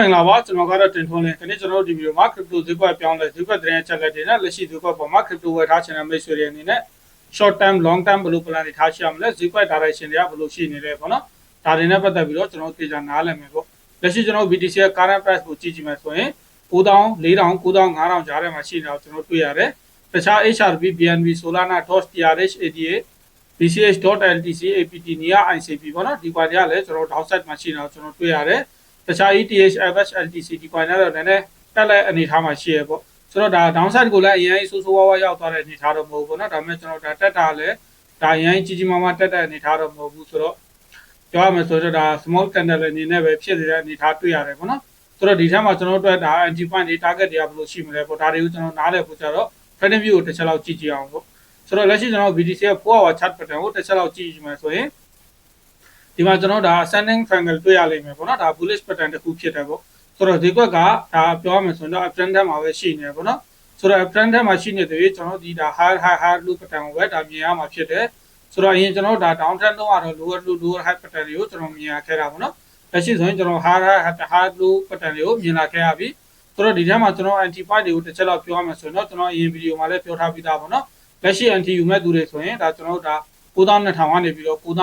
မင်္ဂလာပါကျွန်တော်ကတော့တင်ထွန်းလင်းဒီနေ့ကျွန်တော်တို့ဒီဗီဒီယိုမှာ crypto ဈေးကွက်ပြောင်းလဲဈေးကွက်သတင်းအချက်အလက်တွေနဲ့လက်ရှိဈေးကွက်ပေါ်မှာ crypto ဝယ်ထားချင်တဲ့မိတ်ဆွေတွေအနေနဲ့ short term long term ဘယ်လို plan တွေထားရှိရမလဲဈေးကွက် direction တွေကဘယ်လိုရှိနေလဲပေါ့နော်ဒါတွေနဲ့ပတ်သက်ပြီးတော့ကျွန်တော်တို့သေချာနားလည်မယ်ပေါ့လက်ရှိကျွန်တော်တို့ BTC ရဲ့ current price ကိုကြည့်ကြည့်မယ်ဆိုရင်9000 4000 9000 5000ကြားထဲမှာရှိနေတာကိုကျွန်တော်တွေ့ရတယ်တခြား HRB BNB Solana Doge TRH ADA BCH.LTC APT NIA ICP ပေါ့နော်ဒီကွာတွေကလည်းကျွန်တော်တို့ downside မှာရှိနေတာကိုကျွန်တော်တွေ့ရတယ် တခြား ETH FH LTC ဒီကွာတွေကတော့နည်းနည်းတက်လက်အနေထားမှာရှိရပေါ့ဆိုတော့ဒါ downside ကိုလည်းအရင်ဆိုးဆိုးဝါးဝါးရောက်သွားတဲ့အနေထားတော့မဟုတ်ဘူးเนาะဒါပေမဲ့ကျွန်တော်ဒါတက်တာလည်းဒါအရင်ကြီးကြီးမားမားတက်တဲ့အနေထားတော့မဟုတ်ဘူးဆိုတော့ပြောရမယ်ဆိုတော့ဒါ small candle အနေနဲ့ပဲဖြစ်နေတဲ့အနေထားတွေ့ရတယ်ပေါ့နော်ဆိုတော့ဒီထက်မှာကျွန်တော်တို့အတွက်ဒါ anti point တွေ target တွေကဘယ်လိုရှိမလဲပေါ့ဒါတွေကိုကျွန်တော်နားလည်ဖို့ကြတော့ trading view ကိုတစ်ချက်လောက်ကြည့်ကြည့်အောင်ပေါ့ဆိုတော့လက်ရှိကျွန်တော် BTC ရဲ့4 hour chart pattern ကိုတစ်ချက်လောက်ကြည့်ကြည့်မယ်ဆိုရင် ဒီမှာကျွန်တော်ဒါ ascending triangle တွေ့ရလိမ့်မယ်ပေါ့နော်ဒါ bullish pattern တစ်ခုဖြစ်တယ်ပေါ့ဆိုတော့ဒီကွက်ကဒါပြောရမယ်ဆိုရင်တော့ uptrend ထဲမှာပဲရှိနေတယ်ပေါ့နော်ဆိုတော့ uptrend ထဲမှာရှိနေတဲ့ကျွန်တော်ဒီဒါ high high high low pattern ကိုပဲဒါမြင်ရမှာဖြစ်တယ်ဆိုတော့အရင်ကျွန်တော်ဒါ down trend တော့ကတော့ lower low lower high pattern တွေကိုကျွန်တော်မြင်ရခဲ့တာပေါ့နော်လက်ရှိဆိုရင်ကျွန်တော် high high high low pattern တွေကိုမြင်လာခဲ့ရပြီဆိုတော့ဒီထဲမှာကျွန်တော် anti point တွေကိုတစ်ချက်လောက်ပြောရမယ်ဆိုရင်တော့ကျွန်တော်အရင်ဗီဒီယိုမှာလည်းပြောထားပြီးသားပေါ့နော်လက်ရှိ anti ယူမဲ့သူတွေဆိုရင်ဒါကျွန်တော်တို့ဒါ 9200ကနေပြီးတော့9300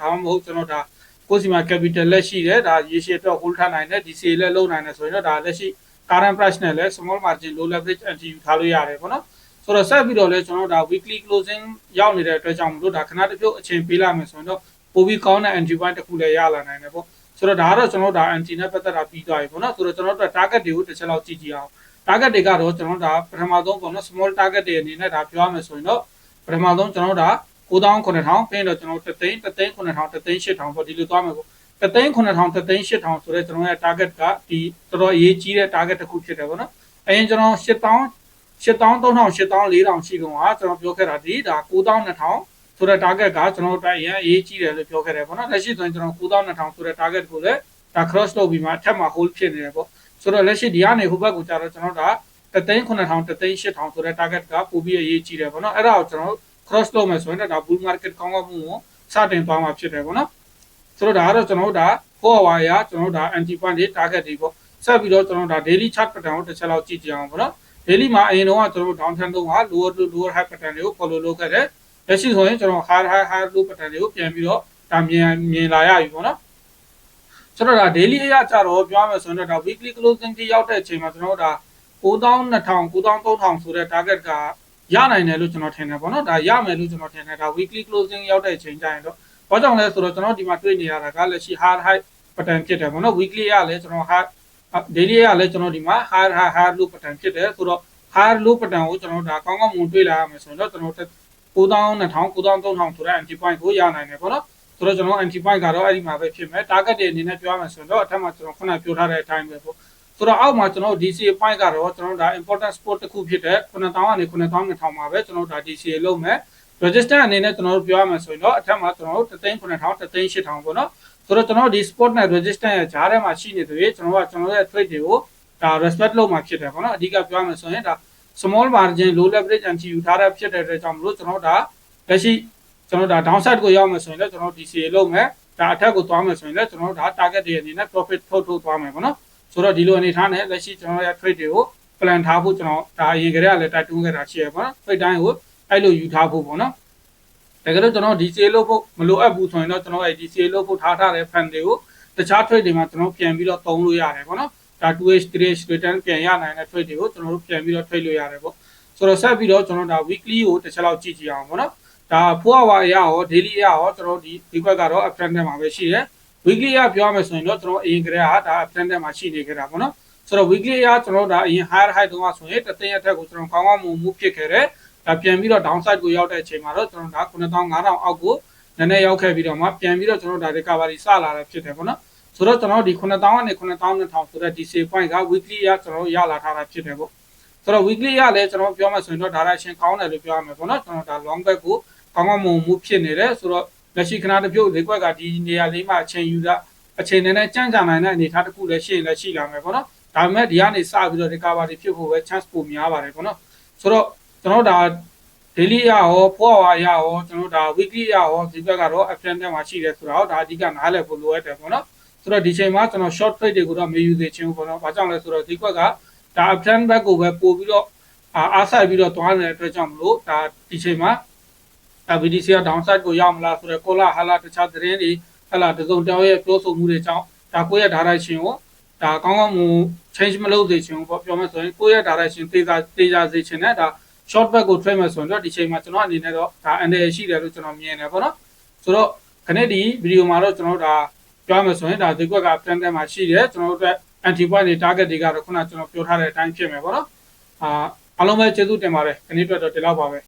ဒါမှမဟုတ်ကျွန်တော်ဒါကိုစီမာ capital လက်ရှိတယ်ဒါရေရှည်အတွက် hold ထားနိုင်တယ် DCA လည်းလုံးနိုင်တယ်ဆိုရင်တော့ဒါလက်ရှိ current price နဲ့လည်း small margin low leverage anti ယူထားလို့ရတယ်ပေါ့နော်ဆိုတော့ဆက်ပြီးတော့လည်းကျွန်တော်တို့ဒါ weekly closing ရောက်နေတဲ့အတွက်ကြောင့်မလို့ဒါခဏတစ်ပြုတ်အချိန်ပေးလာမယ်ဆိုရင်တော့ပိုပြီးကောင်းတဲ့ anti point တစ်ခုလည်းရလာနိုင်တယ်ပေါ့ဆိုတော့ဒါကတော့ကျွန်တော်တို့ဒါ anti နဲ့ပတ်သက်တာပြီးသွားပြီပေါ့နော်ဆိုတော့ကျွန်တော်တို့ target တွေကိုတစ်ချက်လောက်ကြည့်ကြည့်အောင် target တွေကတော့ကျွန်တော်တို့ဒါပထမဆုံးပေါ့နော် small target တွေအနေနဲ့ဒါပြောရမယ်ဆိုရင်တော့ပထမဆုံးကျွန်တော်တို့ဒါ 9000 9000ပြီးတော့ကျွန်တော်တို့တသိန်းတသိန်း9000တသိန်း8000ပေါ့ဒီလိုသွားမယ်ပေါ့တသိန်း9000တသိန်း8000ဆိုတော့ကျွန်တော်ရဲ့ target ကဒီတော်တော်အရေးကြီးတဲ့ target တစ်ခုဖြစ်တယ်ပေါ့နော်အရင်ကျွန်တော်8000 8000 3000 8000 4000ရှိကုန်ကကျွန်တော်ပြောခဲ့တာဒီဒါ9000 2000ဆိုတဲ့ target ကကျွန်တော်တို့အရင်အရေးကြီးတယ်လို့ပြောခဲ့တယ်ပေါ့နော်လက်ရှိဆိုရင်ကျွန်တော်9000 2000ဆိုတဲ့ target ကိုလည်းဒါ cross လုပ်ပြီးမှအထက်မှာ hold ဖြစ်နေတယ်ပေါ့ဆိုတော့လက်ရှိဒီကနေဟိုဘက်ကိုကြာတော့ကျွန်တော်တို့ကတသိန်း9000တသိန်း8000ဆိုတဲ့ target ကပိုပြီးအရေးကြီးတယ်ပေါ့နော်အဲ့ဒါကိုကျွန်တော် cross လုပ်မယ်ဆိုရင်ဒါ bull market ကောင်းကောင်းမှုကိုစတင်သွားမှာဖြစ်တယ်ပေါ့နော်ဆိုတော့ဒါကတော့ကျွန်တော်တို့ဒါ core hour ရကျွန်တော်တို့ဒါ anti point တွေ target တွေပေါ့ဆက်ပြီးတော့ကျွန်တော်တို့ဒါ daily chart pattern ကိုတစ်ချက်လောက်ကြည့်ကြအောင်ပေါ့နော် daily မှာအရင်တော့ကျွန်တော်တို့ down trend တော့က lower to lower high pattern တွေကို follow လုပ်ခဲ့တယ်လက်ရှိဆိုရင်ကျွန်တော် high high high low pattern တွေကိုပြန်ပြီးတော့ဒါမြင်မြင်လာရပြီပေါ့နော်ဆိုတော့ဒါ daily အရကြတော့ပြောရမယ်ဆိုရင်တော့ဒါ weekly closing ကြီးရောက်တဲ့အချိန်မှာကျွန်တော်တို့ဒါ9200 9300ဆိုတဲ့ target က ရနိုင်တယ်လို့ကျွန်တော်ထင်တယ်ပေါ့နော်ဒါရမယ်လို့ကျွန်တော်ထင်တယ်ဒါ weekly closing ရောက်တဲ့အချိန်ကျရင်တော့ဘာကြောင့်လဲဆိုတော့ကျွန်တော်ဒီမှာတွေ့နေရတာကလက်ရှိ high high pattern ဖြစ်တယ်ပေါ့နော် weekly ရလည်းကျွန်တော် high daily ရလည်းကျွန်တော်ဒီမှာ high high high low pattern ဖြစ်တယ်ဆိုတော့ high low pattern ကိုကျွန်တော်ဒါကောင်းကောင်းမွန်တွေ့လာရမယ်ဆိုတော့ကျွန်တော်9200 9300ဆိုတဲ့ anti point ကိုရနိုင်တယ်ပေါ့နော်ဆိုတော့ကျွန်တော် anti point ကတော့အဲ့ဒီမှာပဲဖြစ်မယ် target တွေအနေနဲ့ပြောရမယ်ဆိုတော့အထက်မှာကျွန်တော်ခုနပြောထားတဲ့အတိုင်းပဲပေါ့ ဆိုတော့အောက်မှာကျွန်တော် DCA point ကတော့ကျွန်တော်ဒါ important sport တစ်ခုဖြစ်တဲ့9000ကနေ9200မှာပဲကျွန်တော်ဒါ DCA လုပ်မယ် register အနေနဲ့ကျွန်တော်တို့ပြောရမယ်ဆိုရင်တော့အထက်မှာကျွန်တော်တို့39000 38000ပေါ့နော်ဆိုတော့ကျွန်တော်ဒီ sport နဲ့ register ရဲ့ဂျားထဲမှာရှိနေတယ်ကျွန်တော်ကကျွန်တော်ရဲ့ trade တွေကိုဒါ respect လုပ်မှာဖြစ်တယ်ပေါ့နော်အဓိကပြောရမယ်ဆိုရင်ဒါ small margin low leverage anti ယူထားတဲ့ဖြစ်တဲ့အတွက်ကြောင့်မလို့ကျွန်တော်ဒါလက်ရှိကျွန်တော်ဒါ downside ကိုရောက်မယ်ဆိုရင်လည်းကျွန်တော် DCA လုပ်မယ်ဒါအထက်ကိုသွားမယ်ဆိုရင်လည်းကျွန်တော်ဒါ target တွေအနေနဲ့ profit ထုတ်ထုတ်သွားမယ်ပေါ့နော် ဆိုတော့ဒီလိုအနေထားနဲ့လက်ရှိကျွန်တော်ရဲ့ trade တွေကို plan ထားဖို့ကျွန်တော်ဒါအရင်ကတည်းကလည်းတိုက်တွန်းခဲ့တာရှိရပေါ့နော် trade တိုင်းကိုအဲ့လိုယူထားဖို့ပေါ့နော်တကယ်လို့ကျွန်တော် DCA လုပ်ဖို့မလိုအပ်ဘူးဆိုရင်တော့ကျွန်တော်အဲ့ DCA လုပ်ဖို့ထားထားတဲ့ fund တွေကိုတခြား trade တွေမှာကျွန်တော်ပြန်ပြီးတော့သုံးလို့ရတယ်ပေါ့နော်ဒါ 2h 3h return ပြန်ရနိုင်တဲ့ trade တွေကိုကျွန်တော်တို့ပြန်ပြီးတော့ trade လို့ရတယ်ပေါ့ဆိုတော့ဆက်ပြီးတော့ကျွန်တော်ဒါ weekly ကိုတစ်ချက်လောက်ကြည့်ကြည့်အောင်ပေါ့နော်ဒါ 4 hour အရရော daily အရရောကျွန်တော်ဒီဒီဘက်ကတော့ uptrend ထဲမှာပဲရှိတယ် weekly အရပြောရမယ်ဆိုရင်တော့ကျွန်တော်အရင်ကတည်းကဒါ uptrend ထဲမှာရှိနေကြတာပေါ့နော်ဆိုတော့ weekly အရကျွန်တော်ဒါအရင် higher high တုန်းကဆိုရင်တသိန်းအထက်ကိုကျွန်တော်ကောင်းကောင်းမွန်မှုဖြစ်ခဲ့တယ်ဒါပြန်ပြီးတော့ downside ကိုရောက်တဲ့အချိန်မှာတော့ကျွန်တော်ဒါ9500အောက်ကိုနည်းနည်းရောက်ခဲ့ပြီးတော့မှပြန်ပြီးတော့ကျွန်တော်ဒါ recovery စလာတာဖြစ်တယ်ပေါ့နော်ဆိုတော့ကျွန်တော်ဒီ9000ကနေ9200ဆိုတဲ့ DC point က weekly ရကျွန်တော်ရလာထားတာဖြစ်တယ်ပေါ့ဆိုတော့ weekly ရလည်းကျွန်တော်ပြောမှဆိုရင်တော့ direction ကောင်းတယ်လို့ပြောရမယ်ပေါ့နော်ကျွန်တော်ဒါ long back ကိုကောင်းကောင်းမွန်မှုဖြစ်နေတယ်ဆိုတော့ လက်ရှိခဏတစ်ပြုတ်ဈေးကွက်ကဒီနေရာလေးမှာအချိန်ယူတာအချိန်နဲ့ကြမ်းကြနိုင်တဲ့အနေအထားတစ်ခုလည်းရှိရင်လည်းရှိလာမယ်ပေါ့နော်ဒါပေမဲ့ဒီကနေစပြီးတော့ recovery ဖြစ်ဖို့ပဲ chance ပိုများပါတယ်ပေါ့နော်ဆိုတော့ကျွန်တော်ဒါ daily ရရော4 hour ရရောကျွန်တော်ဒါ weekly ရရောဒီဘက်ကတော့ uptrend ထဲမှာရှိတယ်ဆိုတော့ဒါအဓိကနားလည်ဖို့လိုအပ်တယ်ပေါ့နော်ဆိုတော့ဒီချိန်မှာကျွန်တော် short trade တွေကိုတော့မယူသေးချင်ဘူးပေါ့နော်။ဘာကြောင့်လဲဆိုတော့ဒီကွက်ကဒါ uptrend back ကိုပဲပို့ပြီးတော့အာအားဆိုင်ပြီးတော့သွားနေတဲ့အတွက်ကြောင့်မလို့ဒါဒီချိန်မှာ ဒါ BTC က downside ကိုရောက်မလားဆိုတော့ကိုလာဟာလာတခြားသတင်းတွေဟလာတစုံတောင်းရဲ့ပြောဆိုမှုတွေကြောင့်ဒါကိုယ့်ရဲ့ direction ကိုဒါကောင်းကောင်းမ change မလုပ်စေချင်ဘူးပေါ့ပြောမယ်ဆိုရင်ကိုယ့်ရဲ့ direction သေးသာသေးကြစေချင်တဲ့ဒါ short back ကို trade မယ်ဆိုရင်တော့ဒီချိန်မှာကျွန်တော်အနေနဲ့တော့ဒါ under ရှိတယ်လို့ကျွန်တော်မြင်တယ်ပေါ့နော်ဆိုတော့ခဏဒီဗီဒီယိုမှာတော့ကျွန်တော်တို့ဒါပြောမယ်ဆိုရင်ဒါဒီကွက်က plan ထဲမှာရှိတယ်ကျွန်တော်တို့အတွက် anti point တွေ target တွေကတော့ခုနကျွန်တော်ပြောထားတဲ့အတိုင်းဖြစ်မယ်ပေါ့နော်အာအားလုံးပဲကျေးဇူးတင်ပါတယ်ခဏအတွက်တော့ဒီလောက်ပါပဲ